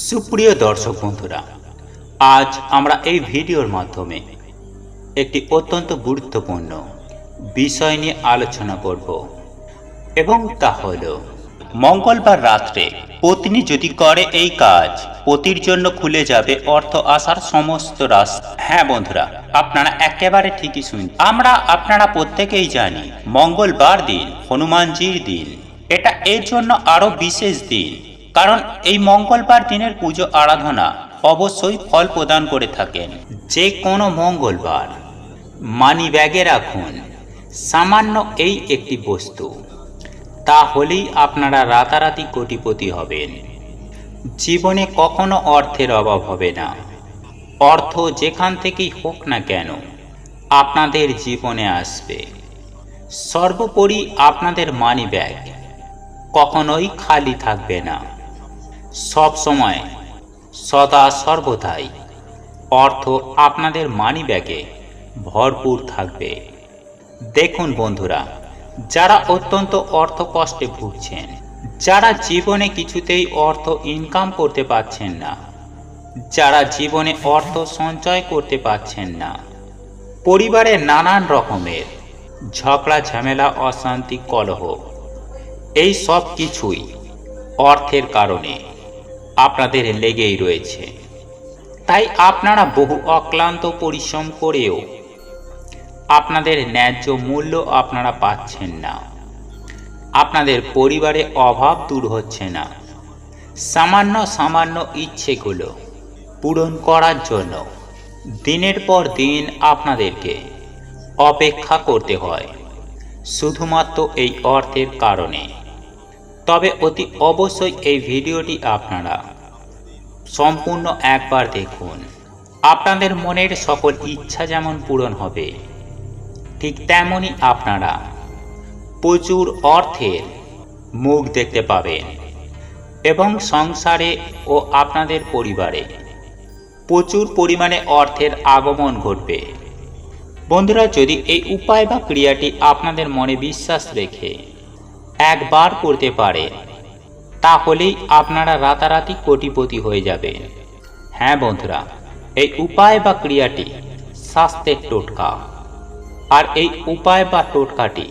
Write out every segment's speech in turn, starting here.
সুপ্রিয় দর্শক বন্ধুরা, আজ আমরা এই ভিডিওর মাধ্যমে একটি অত্যন্ত গুরুত্বপূর্ণ বিষয় নিয়ে আলোচনা করব এবং তা হল, মঙ্গলবার রাত্রে পত্নী যদি করে এই কাজ, পতির জন্য খুলে যাবে অর্থ আসার সমস্ত রাস্তা। হ্যাঁ বন্ধুরা, আপনারা একেবারে ঠিকই শুন, আমরা আপনারা প্রত্যেকেই জানি, মঙ্গলবার দিন হনুমানজির দিন, এটা এর জন্য আরও বিশেষ দিন। কারণ এই মঙ্গলবার দিনের পুজো আরাধনা অবশ্যই ফল প্রদান করে থাকেন। যে কোনো মঙ্গলবার মানি ব্যাগে রাখুন। সামান্য এই একটি বস্তু। তাহলেই আপনারা রাতারাতি কোটিপতি হবেন। জীবনে কখনো অর্থের অভাব হবে না। অর্থ যেখান থেকেই হোক না কেন, আপনাদের জীবনে আসবে। সর্বোপরি আপনাদের মানি ব্যাগ কখনোই খালি থাকবে না। সব সময়, সদা সর্বদাই। অর্থ আপনাদের মানি ব্যাগে ভরপুর থাকবে। দেখুন বন্ধুরা, যারা অত্যন্ত অর্থ কষ্টে ভুগছেন, যারা জীবনে কিছুতেই অর্থ ইনকাম করতে পারছেন না, যারা জীবনে অর্থ সঞ্চয় করতে পারছেন না, পরিবারে নানান রকমের ঝগড়া, ঝামেলা, অশান্তি, কলহ, এই সব কিছুই অর্থের কারণে। আপনাদের লেগেই রয়েছে। তাই আপনারা বহু অক্লান্ত পরিশ্রম করেও আপনাদের ন্যায্য মূল্য আপনারা পাচ্ছেন না। আপনাদের পরিবারে অভাব দূর হচ্ছে না। সামান্য সামান্য ইচ্ছেগুলো পূরণ করার জন্য দিনের পর দিন আপনাদেরকে অপেক্ষা করতে হয়। শুধুমাত্র এই অর্থের কারণে। তবে অতি অবশ্যই এই ভিডিওটি আপনারা সম্পূর্ণ একবার দেখুন। আপনাদের মনের সকল ইচ্ছা যেমন পূরণ হবে, ঠিক তেমনই আপনারা প্রচুর অর্থের মুখ দেখতে পাবেন এবং সংসারে ও আপনাদের পরিবারে প্রচুর পরিমাণে অর্থের আগমন ঘটবে। বন্ধুরা, যদি এই উপায় বা ক্রিয়াটি আপনাদের মনে বিশ্বাস রেখে একবার করতে পারে, তাহলেই আপনারা রাতারাতি কোটিপতি হয়ে যাবেন। হ্যাঁ বন্ধুরা, এই উপায় বা ক্রিয়াটি স্বাস্থ্যের টোটকা। আর এই উপায় বা টোটকাটি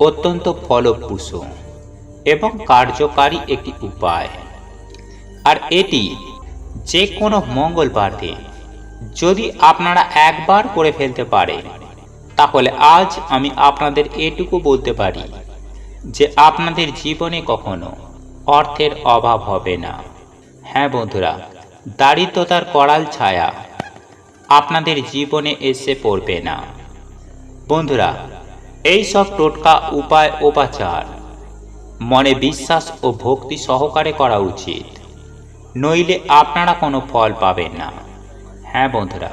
অত্যন্ত ফলপ্রসূ এবং কার্যকারী একটি উপায়। আর এটি যে কোনো মঙ্গলবার দিন, যদি আপনারা একবার করে ফেলতে পারেন, তাহলে আজ আমি আপনাদের এটুকু বলতে পারি। যে আপনাদের জীবনে কখনো অর্থের অভাব হবে না। হ্যাঁ বন্ধুরা, দারিদ্রতার করাল ছায়া আপনাদের জীবনে এসে পড়বে না। বন্ধুরা এই সব টোটকা উপায় উপাচার মনে বিশ্বাস ও ভক্তি সহকারে করা উচিত। নইলে আপনারা কোনো ফল পাবেন না। হ্যাঁ বন্ধুরা,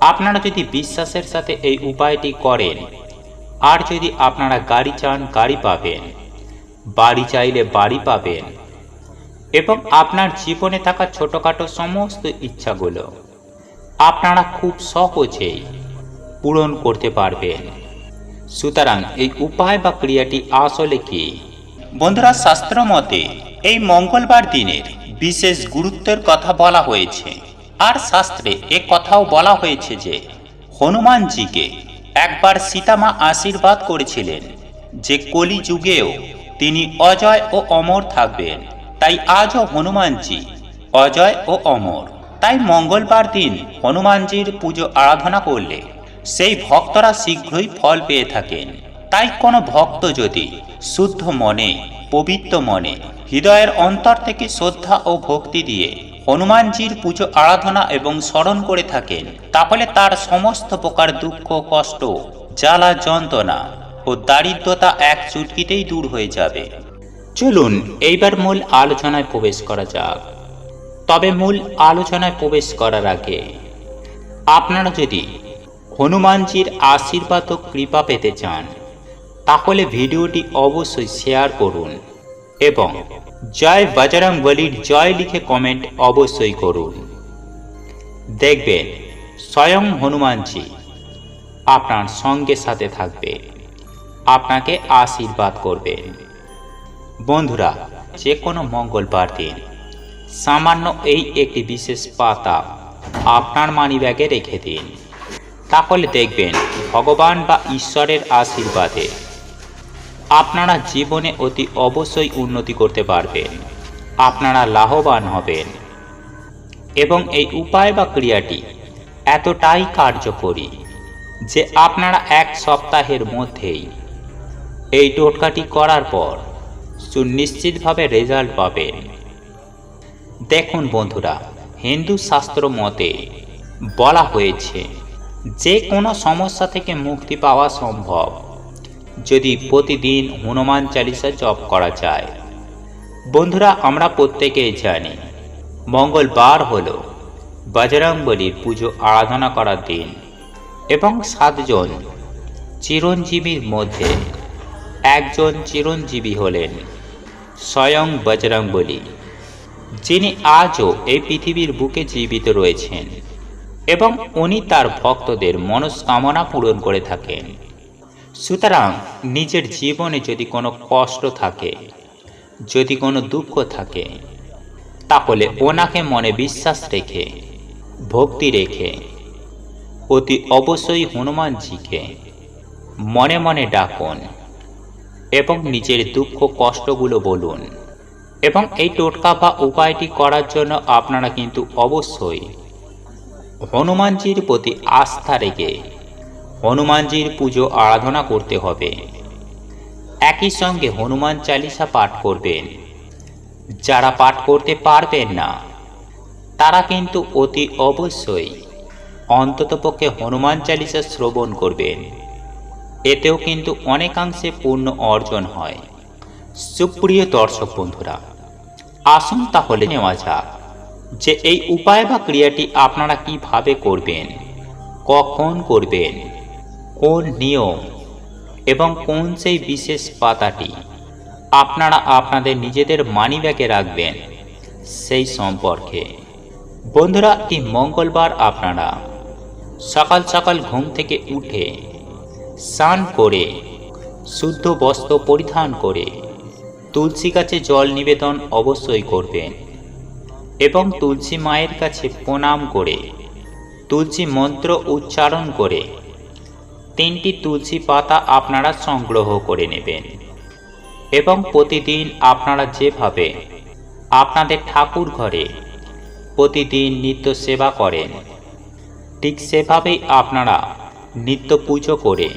আপনারা যদি বিশ্বাসের সাথে এই উপায়টি করেন আর যদি আপনারা গাড়ি চান, গাড়ি পাবেন। বাড়ি চাইলে বাড়ি পাবেন। এবং আপনার জীবনে থাকা ছোটখাটো সমস্ত ইচ্ছাগুলো আপনারা খুব সহজেই পূরণ করতে পারবেন। সুতরাং এই উপায় বা ক্রিয়াটি আসলে কি? বন্ধুরা, শাস্ত্র মতে এই মঙ্গলবার দিনের বিশেষ গুরুত্বের কথা বলা হয়েছে। আর শাস্ত্রে এ কথাও বলা হয়েছে যে, হনুমানজিকে একবার সীতামা আশীর্বাদ করেছিলেন যে কলি যুগেও তিনি অজয় ও অমর থাকবেন। তাই আজও হনুমানজি অজয় ও অমর। তাই মঙ্গলবার দিন হনুমানজির পুজো আরাধনা করলে সেই ভক্তরা শীঘ্রই ফল পেয়ে থাকেন। তাই কোনো ভক্ত যদি শুদ্ধ মনে, পবিত্র মনে, হৃদয়ের অন্তর থেকে শ্রদ্ধা ও ভক্তি দিয়ে হনুমানজির পুজো আরাধনা এবং স্মরণ করে থাকেন। তাহলে তার সমস্ত প্রকার দুঃখ, কষ্ট, জ্বালা, যন্ত্রণা ও দারিদ্রতা এক চুটকিতেই দূর হয়ে যাবে। চলুন, এইবার মূল আলোচনায় প্রবেশ করা যাক। তবে মূল আলোচনায় প্রবেশ করার আগে আপনারা যদি হনুমানজির আশীর্বাদ ও কৃপা পেতে চান, তাহলে ভিডিওটি অবশ্যই শেয়ার করুন এবং জয় বজরং বলির জয় লিখে কমেন্ট অবশ্যই করুন। দেখবেন, স্বয়ং হনুমানজি আপনার সঙ্গে সাথে থাকবে। আপনাকে আশীর্বাদ করবেন বন্ধুরা যে কোনো মঙ্গলবার দিন সামান্য এই একটি বিশেষ পাতা আপনার মানিব্যাগে রেখে দিন। তাহলে দেখবেন, ভগবান বা ঈশ্বরের আশীর্বাদে আপনারা জীবনে অতি অবশ্যই উন্নতি করতে পারবেন। আপনারা লাভবান হবেন। এবং এই উপায় বা ক্রিয়াটি এতটাই কার্যকরী যে আপনারা এক সপ্তাহের মধ্যেই এই টোটকাটি করার পর সুনিশ্চিতভাবে রেজাল্ট পাবেন। দেখুন বন্ধুরা, হিন্দু শাস্ত্র মতে বলা হয়েছে, যে কোনো সমস্যা থেকে মুক্তি পাওয়া সম্ভব। যদি প্রতিদিন হনুমান চালিসা জপ করা যায়। বন্ধুরা, আমরা প্রত্যেকেই জানি, মঙ্গলবার হল বজরংবলীর পুজো আরাধনা করার দিন এবং সাতজন চিরঞ্জীবীর মধ্যে একজন চিরঞ্জীবী হলেন স্বয়ং বজরংবলী, যিনি আজও এই পৃথিবীর বুকে জীবিত রয়েছেন এবং উনি তার ভক্তদের মনস্কামনা পূরণ করে থাকেন। সুতরাং নিজের জীবনে যদি কোনো কষ্ট থাকে, যদি কোনো দুঃখ থাকে, তাহলে ওনাকে মনে বিশ্বাস রেখে, ভক্তি রেখে, অতি অবশ্যই হনুমানজিকে মনে মনে ডাকুন এবং নিজের দুঃখ কষ্টগুলো বলুন। এবং এই টোটকা বা উপায়টি করার জন্য আপনারা কিন্তু অবশ্যই হনুমানজির প্রতি আস্থা রেখে হনুমানজির পুজো আরাধনা করতে হবে। একই সঙ্গে হনুমান চালিসা পাঠ করবেন। যারা পাঠ করতে পারবেন না, তারা কিন্তু অতি অবশ্যই অন্ততপক্ষে হনুমান চালিসা শ্রবণ করবেন। এতেও কিন্তু অনেকাংশে পূর্ণ অর্জন হয়। সুপ্রিয় দর্শক বন্ধুরা, আসুন তাহলে নেওয়া যাক যে এই উপায় বা ক্রিয়াটি আপনারা কীভাবে করবেন, কখন করবেন কোন নিয়ম এবং কোন সেই বিশেষ পাতাটি আপনারা আপনাদের নিজেদের মানিব্যাগে রাখবেন সেই সম্পর্কে। বন্ধুরা, এই মঙ্গলবার আপনারা সকাল সকাল ঘুম থেকে উঠে স্নান করে, শুদ্ধ বস্ত্র পরিধান করে তুলসী গাছে জল নিবেদন অবশ্যই করবেন এবং তুলসী মায়ের কাছে প্রণাম করে, তুলসী মন্ত্র উচ্চারণ করে তিনটি তুলসী পাতা আপনারা সংগ্রহ করে নেবেন। এবং প্রতিদিন আপনারা যেভাবে আপনাদের ঠাকুর ঘরে প্রতিদিন নিত্য সেবা করেন, ঠিক সেভাবেই আপনারা নিত্য পুজো করে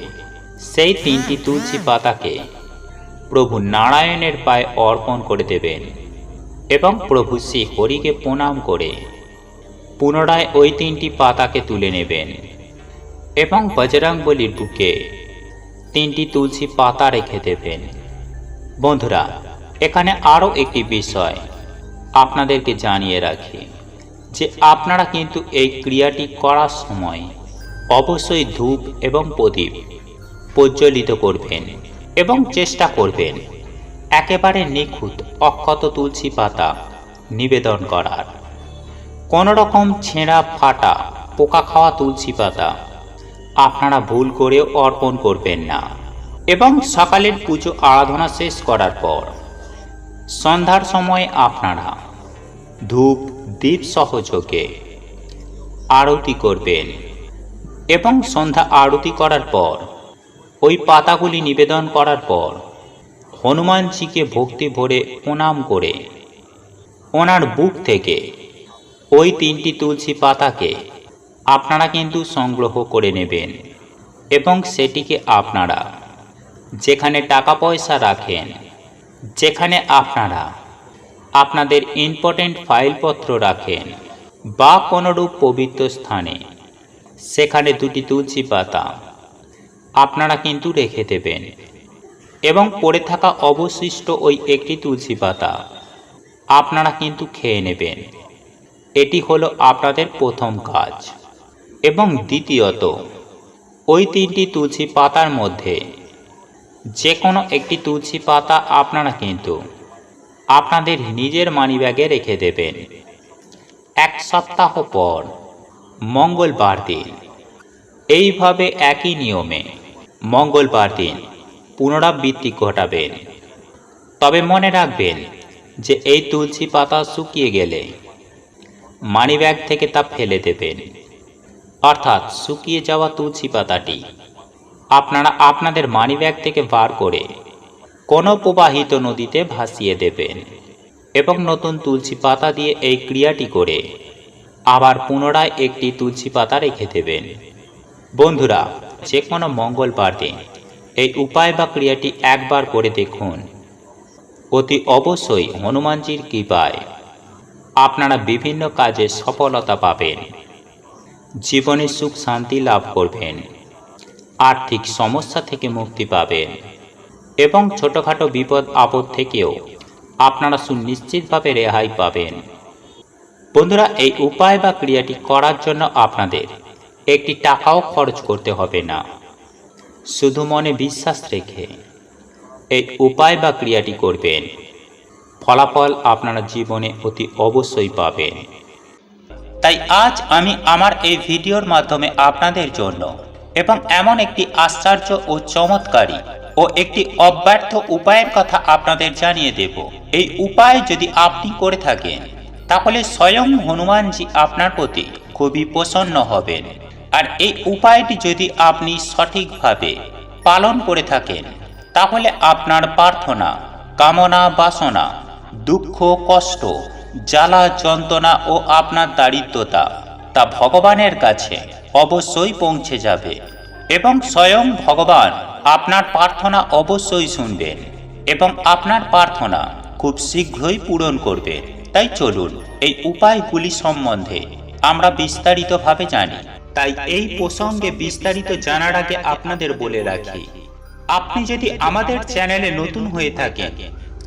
সেই তিনটি তুলসী পাতাকে প্রভু নারায়ণের পায়ে অর্পণ করে দেবেন এবং প্রভু শ্রী হরিকে প্রণাম করে পুনরায় ওই তিনটি পাতাকে তুলে নেবেন। এবং বজরাংবলির বুকে তিনটি তুলসী পাতা রেখে দেবেন। বন্ধুরা, এখানে আরও একটি বিষয় আপনাদেরকে জানিয়ে রাখি যে আপনারা কিন্তু এই ক্রিয়াটি করার সময় অবশ্যই ধূপ এবং প্রদীপ প্রজ্বলিত করবেন এবং চেষ্টা করবেন একেবারে নিখুঁত অক্ষত তুলসী পাতা নিবেদন করার। কোনো রকম ছেঁড়া ফাটা পোকা খাওয়া তুলসী পাতা আপনারা ভুল করে অর্পণ করবেন না। এবং সকালের পুজো আরাধনা শেষ করার পর, সন্ধ্যার সময় আপনারা ধূপ দ্বীপ সহযোগে আরতি করবেন এবং সন্ধ্যা আরতি করার পর, ওই পাতাগুলি নিবেদন করার পর, হনুমানজিকে ভক্তি ভরে প্রণাম করে, ওনার বুক থেকে ওই তিনটি তুলসী পাতাকে আপনারা কিন্তু সংগ্রহ করে নেবেন এবং সেটিকে আপনারা যেখানে টাকা পয়সা রাখেন, যেখানে আপনারা আপনাদের ইম্পর্টেন্ট ফাইলপত্র রাখেন বা কোনোরূপ পবিত্র স্থানে, সেখানে দুটি তুলসী পাতা আপনারা কিন্তু রেখে দেবেন এবং পড়ে থাকা অবশিষ্ট ওই একটি তুলসী পাতা আপনারা কিন্তু খেয়ে নেবেন। এটি হলো আপনাদের প্রথম কাজ। এবং দ্বিতীয়ত, ওই তিনটি তুলসী পাতার মধ্যে যে কোনো একটি তুলসী পাতা আপনারা কিন্তু আপনাদের নিজের মানিব্যাগে রেখে দেবেন। এক সপ্তাহ পর, মঙ্গলবার দিন, এইভাবে একই নিয়মে মঙ্গলবার দিন পুনরাবৃত্তি ঘটাবেন। তবে মনে রাখবেন যে এই তুলসী পাতা শুকিয়ে গেলে মানিব্যাগ থেকে তা ফেলে দেবেন। অর্থাৎ শুকিয়ে যাওয়া তুলসী পাতাটি। আপনারা আপনাদের মানিব্যাগ থেকে বার করে কোনো প্রবাহিত নদীতে ভাসিয়ে দেবেন এবং নতুন তুলসী পাতা দিয়ে এই ক্রিয়াটি করে আবার পুনরায় একটি তুলসী পাতা রেখে দেবেন। বন্ধুরা, যে কোনো মঙ্গলবার দিন এই উপায় বা ক্রিয়াটি একবার করে দেখুন। অতি অবশ্যই হনুমানজির কৃপায় আপনারা বিভিন্ন কাজে সফলতা পাবেন। জীবনে সুখ, শান্তি লাভ করবেন। আর্থিক সমস্যা থেকে মুক্তি পাবেন। এবং ছোটোখাটো বিপদ, আপদ থেকেও আপনারা সুনিশ্চিতভাবে রেহাই পাবেন। বন্ধুরা, এই উপায় বা ক্রিয়াটি করার জন্য আপনাদের একটি টাকাও খরচ করতে হবে না। শুধু মনে বিশ্বাস রেখে এই উপায় বা ক্রিয়াটি করবেন। ফলাফল আপনারা জীবনে অতি অবশ্যই পাবেন। তাই আজ আমি আমার এই ভিডিওর মাধ্যমে আপনাদের জন্য এবং এমন একটি আশ্চর্য ও চমৎকারী ও একটি অব্যর্থ উপায়ের কথা আপনাদের জানিয়ে দেব। এই উপায় যদি আপনি করে থাকেন, তাহলে স্বয়ং হনুমানজি আপনার প্রতি খুবই প্রসন্ন হবেন। আর এই উপায়টি যদি আপনি সঠিকভাবে পালন করে থাকেন, তাহলে আপনার প্রার্থনা, কামনা, বাসনা, দুঃখ, কষ্ট জ্বালা, যন্ত্রণা ও আপনার দারিদ্রতা, তা ভগবানের কাছে অবশ্যই পৌঁছে যাবে এবং স্বয়ং ভগবান আপনার প্রার্থনা অবশ্যই শুনবেন এবং আপনার প্রার্থনা খুব শীঘ্রই পূরণ করবে। তাই চলুন, এই উপায়গুলি সম্বন্ধে আমরা বিস্তারিতভাবে জানি। তাই এই প্রসঙ্গে বিস্তারিত জানার আগে আপনাদের বলে রাখি, আপনি যদি আমাদের চ্যানেলে নতুন হয়ে থাকেন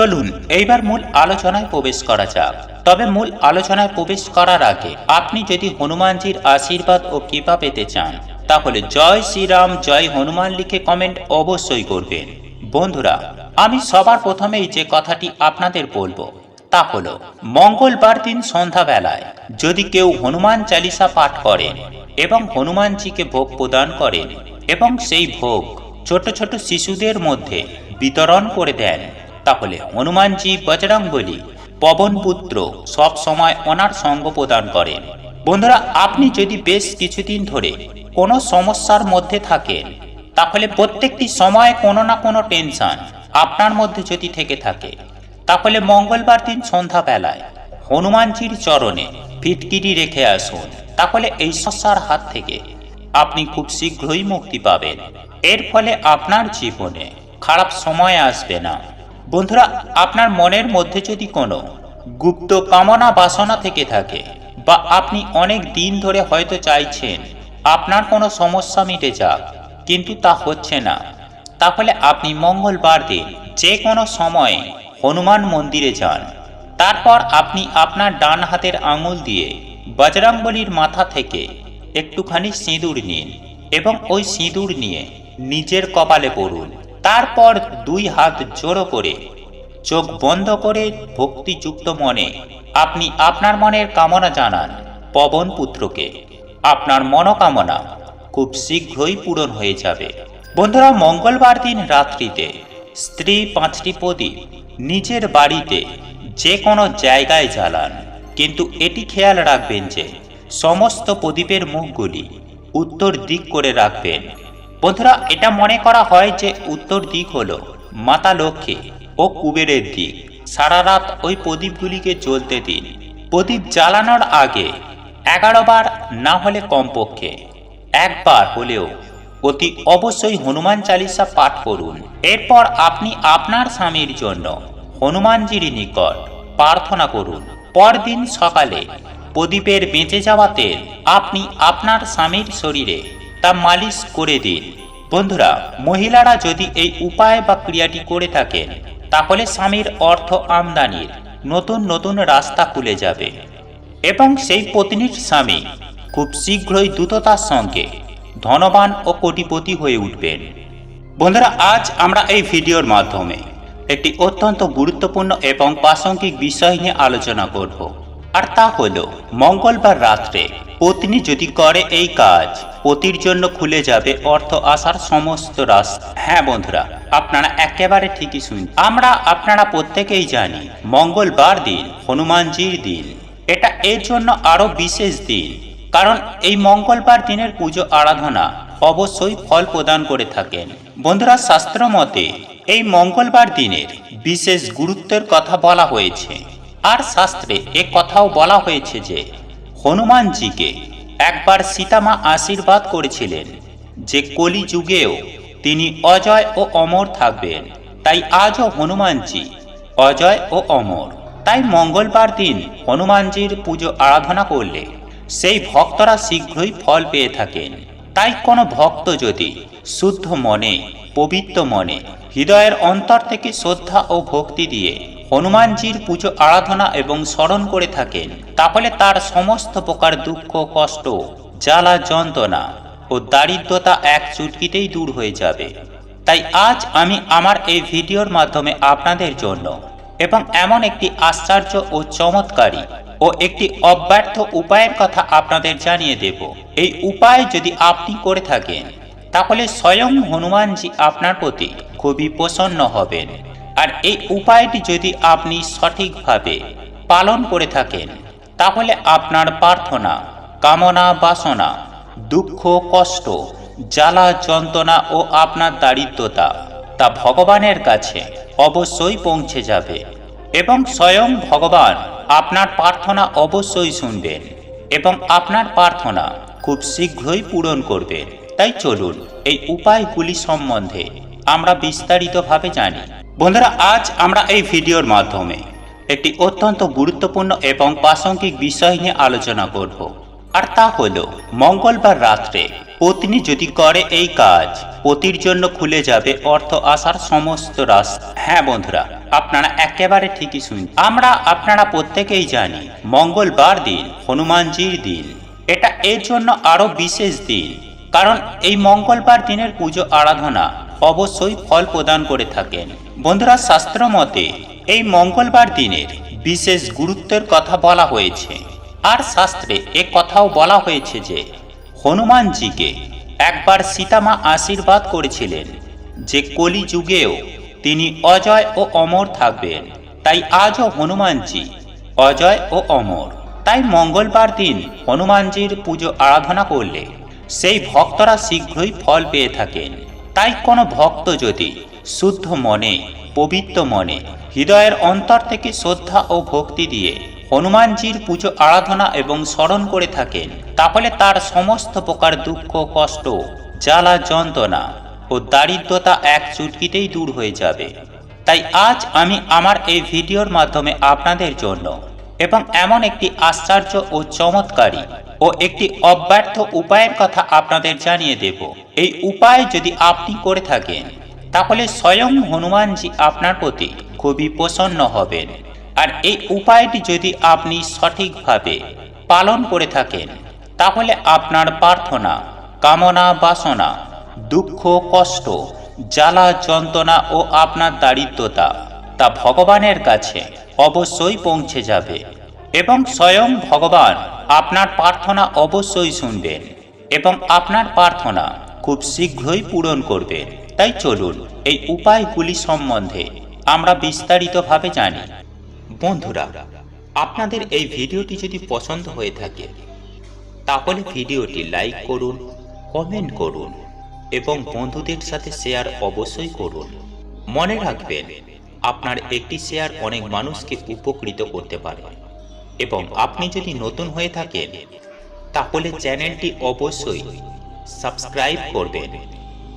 চলুন, এইবার মূল আলোচনায় প্রবেশ করা যাক। তবে মূল আলোচনায় প্রবেশ করার আগে আপনি যদি হনুমানজির আশীর্বাদ ও কৃপা পেতে চান, তাহলে জয় শ্রীরাম, জয় হনুমান লিখে কমেন্ট অবশ্যই করবেন। বন্ধুরা, আমি সবার প্রথমেই যে কথাটি আপনাদের বলব, তা হলো, মঙ্গলবার দিন সন্ধ্যাবেলায় যদি কেউ হনুমান চালিসা পাঠ করেন এবং হনুমানজিকে ভোগ প্রদান করেন এবং সেই ভোগ ছোট ছোট শিশুদের মধ্যে বিতরণ করে দেন তাহলে হনুমানজি বজরংবলী, পবনপুত্র সব সময় ওনার সঙ্গ প্রদান করেন। বন্ধুরা, আপনি যদি বেশ কিছুদিন ধরে কোনো সমস্যার মধ্যে থাকেন, তাহলে প্রত্যেকটি সময় কোনো না কোনো টেনশন আপনার মধ্যে যদি থেকে থাকে। তাহলে মঙ্গলবার দিন সন্ধ্যাবেলায় হনুমানজির চরণে ফিটকিরি রেখে আসুন। তাহলে এই সমস্যার হাত থেকে আপনি খুব শীঘ্রই মুক্তি পাবেন। এর ফলে আপনার জীবনে খারাপ সময় আসবে না। বন্ধুরা, আপনার মনের মধ্যে যদি কোনো গুপ্ত কামনা বাসনা থেকে থাকে বা আপনি অনেক দিন ধরে হয়তো চাইছেন আপনার কোনো সমস্যা মিটে যাক, কিন্তু তা হচ্ছে না, তাহলে আপনি মঙ্গলবার দিন যে কোনো সময়ে হনুমান মন্দিরে যান। তারপর আপনি আপনার ডান হাতের আঙুল দিয়ে বজরংবলির মাথা থেকে একটুখানি সিঁদুর নিন এবং ওই সিঁদুর নিয়ে নিজের কপালে পড়ুন। তারপর দুই হাত জোড়ো করে, চোখ বন্ধ করে ভক্তিযুক্ত মনে, আপনি আপনার মনের কামনা জানান পবন পুত্রকে। আপনার মনোকামনা খুব শীঘ্রই পূরণ হয়ে যাবে। বন্ধুরা, মঙ্গলবার দিন রাত্রিতে স্ত্রী পাঁচটি প্রদীপ নিজের বাড়িতে যে কোনো জায়গায় জ্বালান। কিন্তু এটি খেয়াল রাখবেন যে, সমস্ত প্রদীপের মুখগুলি উত্তর দিক করে রাখবেন। বন্ধুরা, এটা মনে করা হয় যে উত্তর দিক হলো মাতা লক্ষ্মী ও কুবেরের দিক। সারা রাত ওই প্রদীপগুলিকে জ্বলতে দিন। প্রদীপ জ্বালানোর আগে এগারো বার না হলে কমপক্ষে একবার হলেও অতি অবশ্যই হনুমান চালিসা পাঠ করুন। এরপর আপনি আপনার স্বামীর জন্য হনুমানজির নিকট প্রার্থনা করুন। পরদিন সকালে প্রদীপের বেঁচে যাওয়া তেল আপনি আপনার স্বামীর শরীরে তা মালিশ করে দিন। বন্ধুরা, মহিলারা যদি এই উপায় বা ক্রিয়াটি করে থাকেন, তাহলে স্বামীর অর্থ আমদানির নতুন নতুন রাস্তা খুলে যাবে। এবং সেই পত্নীর স্বামী খুব শীঘ্রই দ্রুততার সঙ্গে ধনবান ও কোটিপতি হয়ে উঠবেন। বন্ধুরা, আজ আমরা এই ভিডিওর মাধ্যমে একটি অত্যন্ত গুরুত্বপূর্ণ এবং প্রাসঙ্গিক বিষয় নিয়ে আলোচনা করব, আর তা হলো মঙ্গলবার রাত্রে পত্নী যদি করে এই কাজ, পতির জন্য খুলে যাবে অর্থ আসার সমস্ত রাস্তা। হ্যাঁ বন্ধুরা, আপনারা একেবারে ঠিকই শুন আমরা আপনারা প্রত্যেকেই জানি, মঙ্গলবার দিন, হনুমানজির দিন। এটা এর জন্য আরও বিশেষ দিন। কারণ এই মঙ্গলবার দিনের পুজো আরাধনা অবশ্যই ফল প্রদান করে থাকেন। বন্ধুরা, শাস্ত্র মতে এই মঙ্গলবার দিনের বিশেষ গুরুত্বের কথা বলা হয়েছে। আর শাস্ত্রে এ কথাও বলা হয়েছে যে হনুমানজিকে একবার সীতামা আশীর্বাদ করেছিলেন যে কলি যুগেও তিনি অজয় ও অমর থাকবেন। তাই আজও হনুমানজি অজয় ও অমর। তাই মঙ্গলবার দিন হনুমানজির পুজো আরাধনা করলে সেই ভক্তরা শীঘ্রই ফল পেয়ে থাকেন। তাই কোনো ভক্ত যদি শুদ্ধ মনে, পবিত্র মনে, হৃদয়ের অন্তর থেকে শ্রদ্ধা ও ভক্তি দিয়ে হনুমানজির পুজো আরাধনা এবং স্মরণ করে থাকেন। তাহলে তার সমস্ত প্রকার দুঃখ, কষ্ট, জ্বালা, যন্ত্রণা ও দারিদ্রতা এক চুটকিতেই দূর হয়ে যাবে। তাই আজ আমি আমার এই ভিডিওর মাধ্যমে আপনাদের জন্য এবং এমন একটি আশ্চর্য ও চমৎকারী ও একটি অব্যর্থ উপায়ের কথা আপনাদের জানিয়ে দেব। এই উপায় যদি আপনি করে থাকেন, তাহলে স্বয়ং হনুমানজি আপনার প্রতি খুবই প্রসন্ন হবেন। আর এই উপায়টি যদি আপনি সঠিকভাবে পালন করে থাকেন, তাহলে আপনার প্রার্থনা, কামনা, বাসনা, দুঃখ, কষ্ট, জ্বালা, যন্ত্রণা ও আপনার দারিদ্রতা তা ভগবানের কাছে অবশ্যই পৌঁছে যাবে এবং স্বয়ং ভগবান আপনার প্রার্থনা অবশ্যই শুনবেন এবং আপনার প্রার্থনা খুব শীঘ্রই পূরণ করবেন। তাই চলুন এই উপায়গুলি সম্বন্ধে আমরা বিস্তারিতভাবে জানি। বন্ধুরা, আজ আমরা এই ভিডিওর মাধ্যমে একটি অত্যন্ত গুরুত্বপূর্ণ এবং প্রাসঙ্গিক বিষয় নিয়ে আলোচনা করব, আর তা হল মঙ্গলবার রাত্রে পত্নী যদি করে এই কাজ, পতির জন্য খুলে যাবে অর্থ আসার সমস্ত রাস্তা। হ্যাঁ বন্ধুরা, আপনারা একেবারে ঠিকই শুন, আমরা আপনারা প্রত্যেকেই জানি, মঙ্গলবার দিন, হনুমানজির দিন, এটা এর জন্য আরও বিশেষ দিন, কারণ এই মঙ্গলবার দিনের পুজো আরাধনা অবশ্যই ফল প্রদান করে থাকেন। বন্ধুরা, শাস্ত্র মতে এই মঙ্গলবার দিনের বিশেষ গুরুত্বের কথা বলা হয়েছে। আর শাস্ত্রে এ কথাও বলা হয়েছে যে, হনুমানজিকে একবার সীতামা আশীর্বাদ করেছিলেন যে কলি যুগেও তিনি অজয় ও অমর থাকবেন। তাই আজও হনুমানজি অজয় ও অমর। তাই মঙ্গলবার দিন হনুমানজির পুজো আরাধনা করলে সেই ভক্তরা শীঘ্রই ফল পেয়ে থাকেন। তাই কোনো ভক্ত যদি শুদ্ধ মনে, পবিত্র মনে, হৃদয়ের অন্তর থেকে শ্রদ্ধা ও ভক্তি দিয়ে হনুমানজির পুজো আরাধনা এবং স্মরণ করে থাকেন। তাহলে তার সমস্ত প্রকার দুঃখ, কষ্ট, জ্বালা, যন্ত্রণা ও দারিদ্রতা এক চুটকিতেই দূর হয়ে যাবে। তাই আজ আমি আমার এই ভিডিওর মাধ্যমে আপনাদের জন্য এবং এমন একটি আশ্চর্য ও চমৎকারী ও একটি অব্যর্থ উপায়ের কথা আপনাদের জানিয়ে দেব। এই উপায় যদি আপনি করে থাকেন তাহলে স্বয়ং হনুমানজি আপনার প্রতি খুবই প্রসন্ন হবেন। আর এই উপায়টি যদি আপনি সঠিকভাবে পালন করে থাকেন, তাহলে আপনার প্রার্থনা, কামনা, বাসনা, দুঃখ, কষ্ট, জ্বালা, যন্ত্রণা ও আপনার দারিদ্রতা তা ভগবানের কাছে অবশ্যই পৌঁছে যাবে এবং স্বয়ং ভগবান আপনার প্রার্থনা অবশ্যই শুনবেন এবং আপনার প্রার্থনা খুব শীঘ্রই পূরণ করবেন। তাই চলুন এই উপায়গুলি সম্বন্ধে আমরা বিস্তারিতভাবে জানি। বন্ধুরা, আপনাদের এই ভিডিওটি যদি পছন্দ হয়ে থাকে, তাহলে ভিডিওটি লাইক করুন, কমেন্ট করুন এবং বন্ধুদের সাথে শেয়ার অবশ্যই করুন। মনে রাখবেন, আপনার একটি শেয়ার অনেক মানুষকে উপকৃত করতে পারে এবং আপনি যদি নতুন হয়ে থাকেন, তাহলে চ্যানেলটি অবশ্যই সাবস্ক্রাইব করবেন।